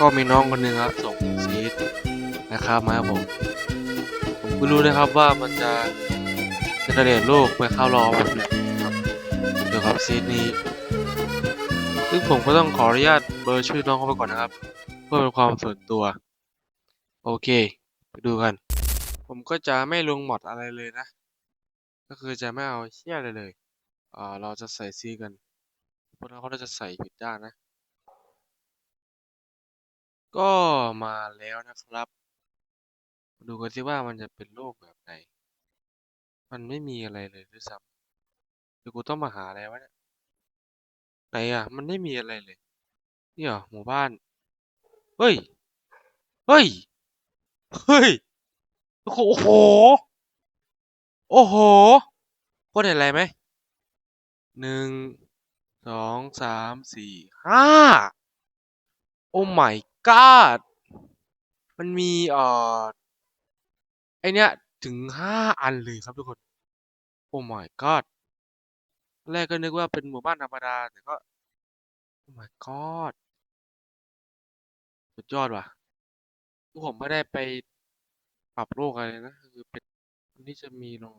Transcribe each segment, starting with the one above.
ก็มีน้องคนหนึ่งครับส่งซีดนะครับมาผม ผมก็รู้นะครับว่ามันจะเจเนเรตโลกไปเข้ารอผมเนี่ยครับเกี่ยวกับซีดนี้ ซึ่งผมก็ต้องขออนุญาตเบอร์ชื่อน้องเขาไปก่อนนะครับ เพื่อเป็นความส่วนตัว โอเค ไปดูกัน ผมก็จะไม่ลงหมดอะไรเลยนะ ก็คือจะไม่เอาเชี่ยอะไรเลยอ่าเราจะใส่ซีกันพวกนั้นเขาจะใส่ผิดด้านนะ ก็มาแล้วนะครับ ดูกันสิว่ามันจะเป็นโรคแบบไหน มันไม่มีอะไรเลยด้วยซ้ำเดี๋ยวกูต้องมาหาอะไรวะเนี่ยไหนอะ มันไม่มีอะไรเลยนี่เหรอหมู่บ้าน เฮ้ย เฮ้ย เฮ้ย โอ้โห โอ้โหโอ้โหโคตรเห็นอะไรไหมหนึ่งสองสามสี่ห้าโอ้ my god มันมีเอ่อไอเนี้ยถึงห้าอันเลยครับทุกคน โอ้ my god แรกก็นึกว่าเป็นหมู่บ้านธรรมดา แต่ก็ โอ้ my god สุดยอดว่ะคือผมไม่ได้ไปปรับโลกอะไรนะ คือเป็นคนที่จะมีรอง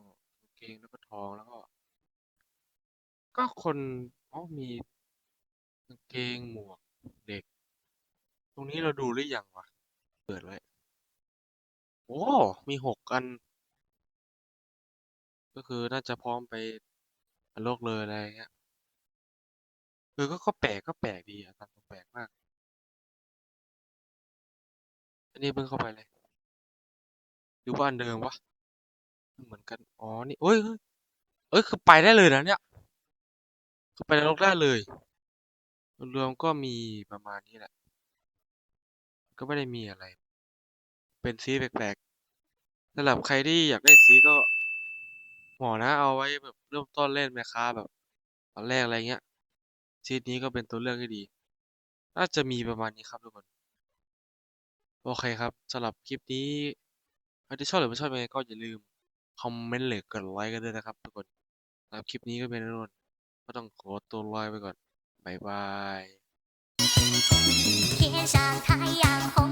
เกงแล้วก็ทองแล้วก็ ก็คนอ๋อมีกางเกงหมวก รงนี้เราดูหรือยังวะ เปิดไว้ โอ้ มีหกอัน ก็คือน่าจะพร้อมไปโลกเลยอะไรเงี้ยเออก็ก็แปลกก็แปลกดีอะตามแปลกมาก อันนี้เพิ่งเข้าไปเลยหรือว่าอันเดิมวะเหมือนกัน อ๋อ นี่เอ้ยเอ้ย คือไปได้เลยนะเนี่ยคือไปนรกได้เลย รวมก็มีประมาณนี้แหละ ก็ไม่ได้มีอะไร เป็นซีแปลกๆสำหรับใครที่อยากได้ซีก็หมอนะเอาไว้แบบเริ่มต้นเล่นไหมค้าแบบตอนแรกอะไรเงี้ยซีนี้ก็เป็นตัวเลือกที่ดี น่าจะมีประมาณนี้ครับทุกคน โอเคครับสำหรับคลิปนี้ใครที่ชอบหรือไม่ชอบยังไงก็อย่าลืมคอมเมนต์หรือกดไลค์กันด้วยนะครับทุกคนสำหรับคลิปนี้ก็เป็นนนก็ต้องขอตัวลาไปก่อนบายบาย 天上太阳红